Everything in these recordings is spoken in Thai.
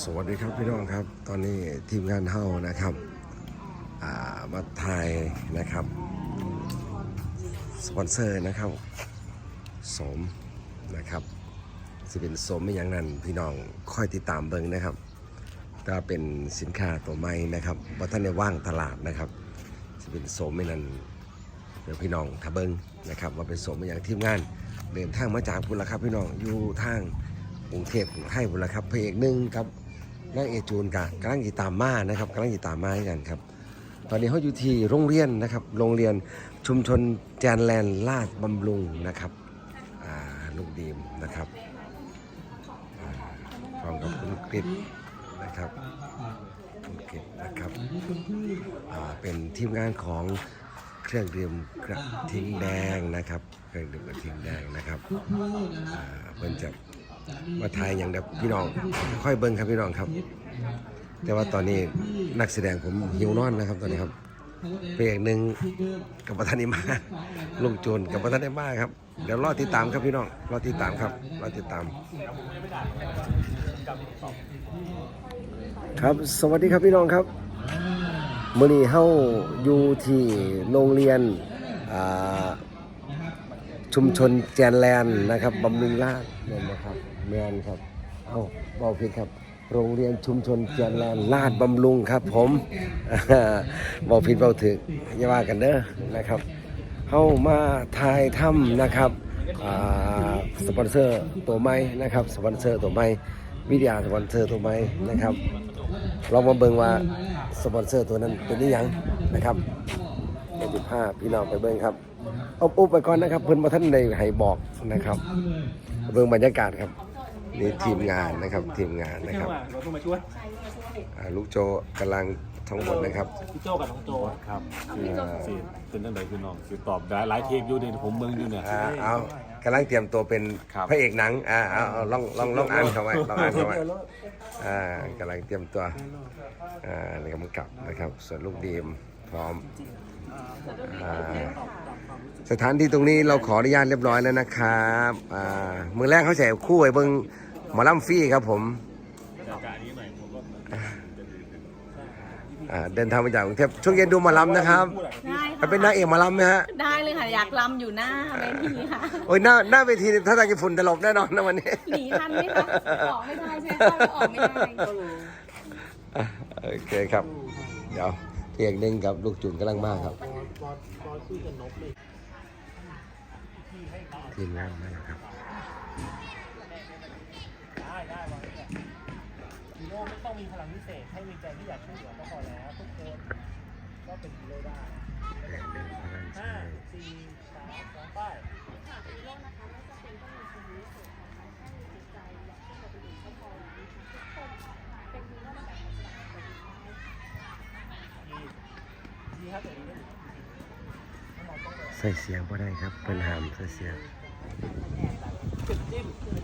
สวัสดีครับพี่น้องครับ ตอนนี้ทีมงานเฮานะครับามาถ่ายนะครับสปอนเซอร์นะครับสมนะครับสิเป็นสมไม่อย่างนั้นพี่น้องค่อยติดตามเบิ่งนะครับถ้าเป็นสินค้าตัวใหม่นะครับว่าท่านได้ว่างตลาดนะครับสิเป็นสมไม่นั้นเดี๋ยวพี่น้องถ้าเบิ่งนะครับว่าเป็นสมไม่อย่างทีมงานเดินทางมาจากพุ่นละครับพี่น้องอยู่ทาง กรุงเทพกรุงไทยพุ่นละครับพระเอกหนึ่งครับนางเอกจูนกับกำลังกีตามมานะครับกำลังกีตามมาให้กันครับ ตอนนี้เขาอยู่ที่โรงเรียนนะครับ โรงเรียนชุมชนแจนแลนด์ลาดบำรุงนะครับลูกดีมนะครับพร้อมกับคุณกฤษนะครับคุณกฤษนะครับเป็นทีมงานของเครื่องดื่มกระทิงแดงนะครับ เครื่องดื่มกระทิงแดงนะครับเพิ่นจะ มาทายอย่างเดียวพี่น้อง ค่อยเบิ้งครับพี่น้องครับ แต่ว่าตอนนี้นักแสดงผมหิวนอนนะครับตอนนี้ครับเพลงหนึ่งกับประธานิมาลุงโจนกับประธานนิมาครับเดี๋ยวรอติดตามครับพี่น้องรอติดตามครับรอติดตาม ครับสวัสดีครับพี่น้องครับมื่อนี้เฮาอยู่ที่โรงเรียนอ่า ชุมชนแจนแลนด์นะครับบำรุงราษฎร์เนี่ยนะครับแมนครับเอาเบาผิดครับ โรงเรียนชุมชนแจนแลนด์ลาดบำรุงครับ ผมเบาผิดเบาถึกอย่าว่ากันเด้อนะครับเฮามาถ่ายถ้ำนะครับสปอนเซอร์ตัวใหม่นะครับสปอนเซอร์ตัวใหม่วิทยาสปอนเซอร์ตัวใหม่นะครับลองมาเบิ่งว่าสปอนเซอร์ตัวนั้นเป็นนี่ยังนะครับเดี๋ยวจะพาพี่น้องไปเบิ่งครับ เอาอุบไปก่อนนะครับ เพิ่นมาท่านในให้บอกนะครับเบิ่งบรรยากาศครับนี่ทีมงานนะครับทีมงานนะครับเราต้องมาช่วยอ่าลูกโจกำลังท่องบทนะครับพี่โจกับน้องโจครับอ่าสิเป็นตั้งแต่คือน้องสิตอบได้หลายเทปอยู่ในผมเมืองอยู่เนี่ยอ่าเอากำลังเตรียมตัวเป็นครับพระเอกหนังอ่าเอาเอาลองลองลองอ่านเข้าไว้ลองอ่านเข้าไว้อ่ากำลังเตรียมตัวอ่าในกำกับนะครับส่วนลูกดีม พร้อมอ่าสถานที่ตรงนี้เราขออนุญาตเรียบร้อยแล้วนะครับอ่ามือแรกเขาแจกคู่ไอ้เบิ้งหมอลำฟรี่ครับผมอ่าเดินทางมาจากกรุงเทพช่วงเย็นดูหมอลำนะครับได้ไปเป็นนางเอกหมอลำไหมฮะได้เลยค่ะอยากลำอยู่หน้าเวทีค่ะโอ้ยหน้าหน้าเวทีนี่ถ้าทางฝุ่นตลบแน่นอนนะวันนี้หนีทันไหมคะออกไม่ได้ใช่ไหมเข้าแล้วออกไม่ได้อะโอเคครับ เดี๋ยว เพียงหนึ่งกับลูกจุนกำลังมาครับทีมงานมาแล้วครับได้ได้วางเนี่ยฮีโร่ไม่ต้องมีพลังพิเศษให้มีใจที่อยากช่วยเหลือก็พอแล้วทุกคนก็เป็นฮีโร่ได้ห้าสี่สามสองป้ ใส่เสียงก็ได้ครับ เป็นหามใส่เสียง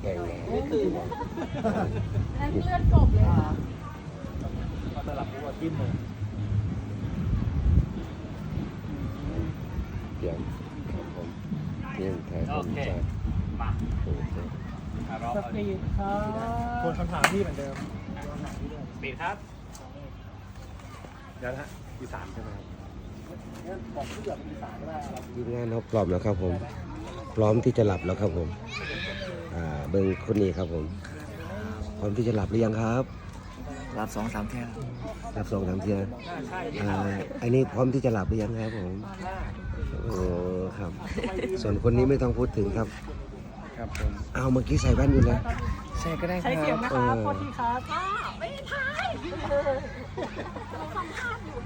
แก่งนั่นเลือดกบเลยค่ะก็สลับหัวจิ้มเลยเสียงครับผมเสียงแท้ผมจะมาโอเคสปีดครับทวนคำถามพี่เหมือนเดิมสปีดครับเดี๋ยวนะฮะอีสานใช่ไหมครับ ทีมงานเราพร้อมแล้วครับผม พร้อมที่จะหลับแล้วครับผมอ่าเบิ้งคนนี้ครับผม พร้อมที่จะหลับหรือยังครับรับสองสามเที่ยวรับสองสามเทียใช่อ่าอันนี้พร้อมที่จะหลับหรือยังครับผมโอ้ครับ ส่วนคนนี้ไม่ต้องพูดถึงครับ ครับผมเอาเมื่อกี้ใส่แว่นอยู่นะใช่ก็ได้คใช้เสียรังบนะครับโทษทีครับไม่ทายเราสัมภาษณ์อยู่